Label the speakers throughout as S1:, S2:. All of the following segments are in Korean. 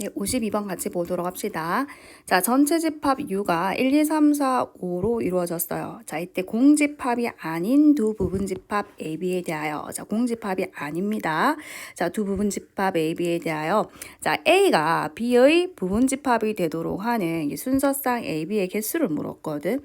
S1: 네, 52번 같이 보도록 합시다. 자, 전체 집합 U가 1, 2, 3, 4, 5로 이루어졌어요. 자, 이때 공집합이 아닌 두 부분 집합 AB에 대하여. 자, 공집합이 아닙니다. 자, 두 부분 집합 AB에 대하여. 자, A가 B의 부분 집합이 되도록 하는 이 순서상 AB의 개수를 물었거든.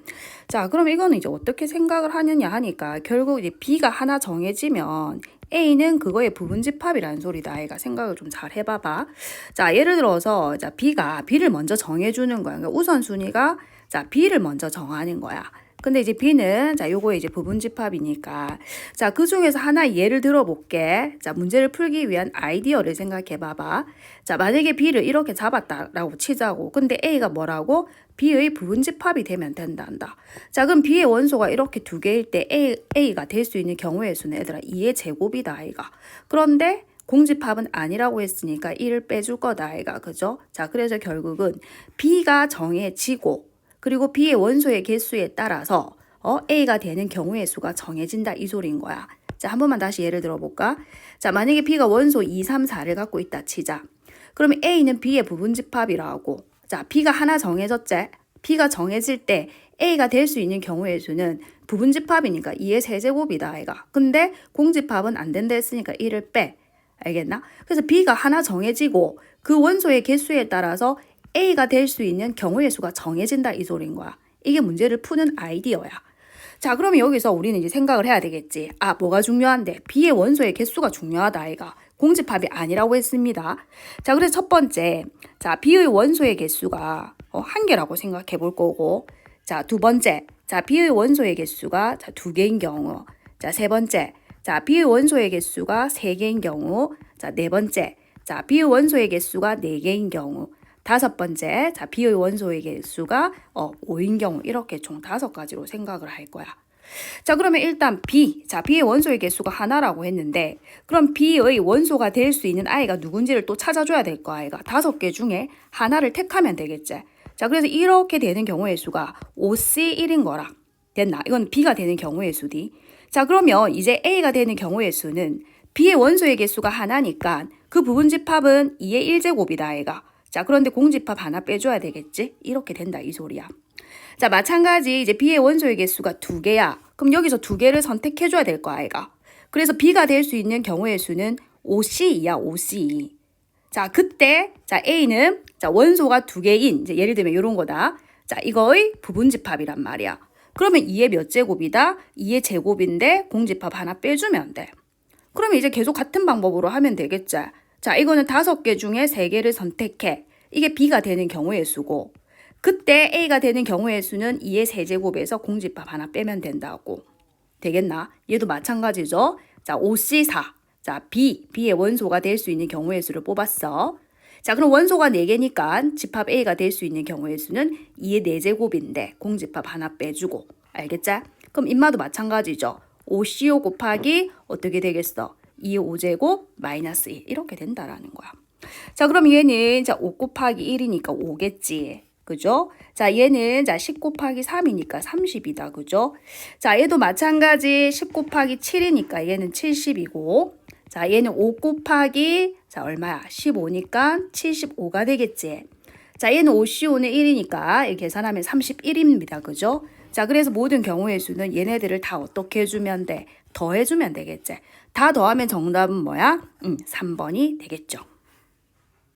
S1: 자, 그럼 이거는 이제 어떻게 생각을 하느냐 하니까 결국 이제 B가 하나 정해지면 A는 그거의 부분 집합이라는 소리다. 아이가 생각을 좀 잘 해봐봐. 자, 예를 들어서 자 B가 B를 먼저 정해주는 거야. 그러니까 우선순위가 자 B를 먼저 정하는 거야. 근데 이제 B는 자 요거에 이제 부분 집합이니까 자 그 중에서 하나 예를 들어볼게. 자 문제를 풀기 위한 아이디어를 생각해 봐봐. 자 만약에 B를 이렇게 잡았다라고 치자고. 근데 A가 뭐라고? B의 부분 집합이 되면 된단다. 자 그럼 B의 원소가 이렇게 두 개일 때 A, A가 될 수 있는 경우의 수는 얘들아 2의 제곱이다 아이가. 그런데 공집합은 아니라고 했으니까 1을 빼줄 거다 아이가 그죠? 자 그래서 결국은 B가 정해지고 그리고 B의 원소의 개수에 따라서 어, A가 되는 경우의 수가 정해진다 이 소리인 거야. 자, 한 번만 다시 예를 들어볼까? 자, 만약에 B가 원소 2, 3, 4를 갖고 있다 치자. 그러면 A는 B의 부분 집합이라고. 자, B가 하나 정해졌지? B가 정해질 때 A가 될 수 있는 경우의 수는 부분 집합이니까 2의 세제곱이다, 아이가. 근데 공집합은 안 된다 했으니까 1을 빼. 알겠나? 그래서 B가 하나 정해지고 그 원소의 개수에 따라서 A가 될 수 있는 경우의 수가 정해진다 이 소리인 거야. 이게 문제를 푸는 아이디어야. 자, 그러면 여기서 우리는 이제 생각을 해야 되겠지. 아, 뭐가 중요한데? B의 원소의 개수가 중요하다, 아이가. 공집합이 아니라고 했습니다. 자, 그래서 첫 번째. 자, B의 원소의 개수가 어, 한 개라고 생각해 볼 거고. 자, 두 번째. 자, B의 원소의 개수가 자, 두 개인 경우. 자, 세 번째. 자, B의 원소의 개수가 세 개인 경우. 자, 네 번째. 자, B의 원소의 개수가 네 개인 경우. 다섯 번째, 자, B의 원소의 개수가 어, 5인 경우 이렇게 총 다섯 가지로 생각을 할 거야. 자, 그러면 일단 B, 자, B의 원소의 개수가 하나라고 했는데, 그럼 B의 원소가 될 수 있는 아이가 누군지를 또 찾아줘야 될 거 아이가. 다섯 개 중에 하나를 택하면 되겠지. 자, 그래서 이렇게 되는 경우의 수가 5C1인 거라. 됐나? 이건 B가 되는 경우의 수디. 자, 그러면 이제 A가 되는 경우의 수는 B의 원소의 개수가 하나니까 그 부분 집합은 2의 1제곱이다, 아이가. 자, 그런데 공집합 하나 빼줘야 되겠지? 이렇게 된다, 이 소리야. 자, 마찬가지 이제 B의 원소의 개수가 두 개야. 그럼 여기서 두 개를 선택해줘야 될거 아이가. 그래서 B가 될 수 있는 경우의 수는 5C2야, 5C2. 자, 그때 자 A는 자 원소가 두 개인 이제 예를 들면 이런 거다. 자, 이거의 부분 집합이란 말이야. 그러면 2의 몇 제곱이다? 2의 제곱인데 공집합 하나 빼주면 돼. 그러면 이제 계속 같은 방법으로 하면 되겠지. 자, 이거는 다섯 개 중에 세 개를 선택해. 이게 B가 되는 경우의 수고. 그때 A가 되는 경우의 수는 2의 세제곱에서 공집합 하나 빼면 된다고. 되겠나? 얘도 마찬가지죠. 자, 5C4. 자, B, B의 원소가 될 수 있는 경우의 수를 뽑았어. 자, 그럼 원소가 4개니까 집합 A가 될 수 있는 경우의 수는 2의 4제곱인데 공집합 하나 빼주고. 알겠지? 그럼 인마도 마찬가지죠. 5CO 곱하기 어떻게 되겠어? 2의 5제곱 마이너스 1 이렇게 된다라는 거야. 자, 그럼 얘는 자, 5 곱하기 1이니까 5겠지. 그죠? 자, 얘는 자, 10 곱하기 3이니까 30이다. 그죠? 자, 얘도 마찬가지 10 곱하기 7이니까 얘는 70이고 자, 얘는 5 곱하기 자, 얼마야? 15니까 75가 되겠지. 자, 얘는 5C5는 1이니까 이렇게 계산하면 31입니다. 그죠? 자, 그래서 모든 경우의 수는 얘네들을 다 어떻게 해주면 돼? 더해주면 되겠지. 다 더하면 정답은 뭐야? 음, 3번이 되겠죠.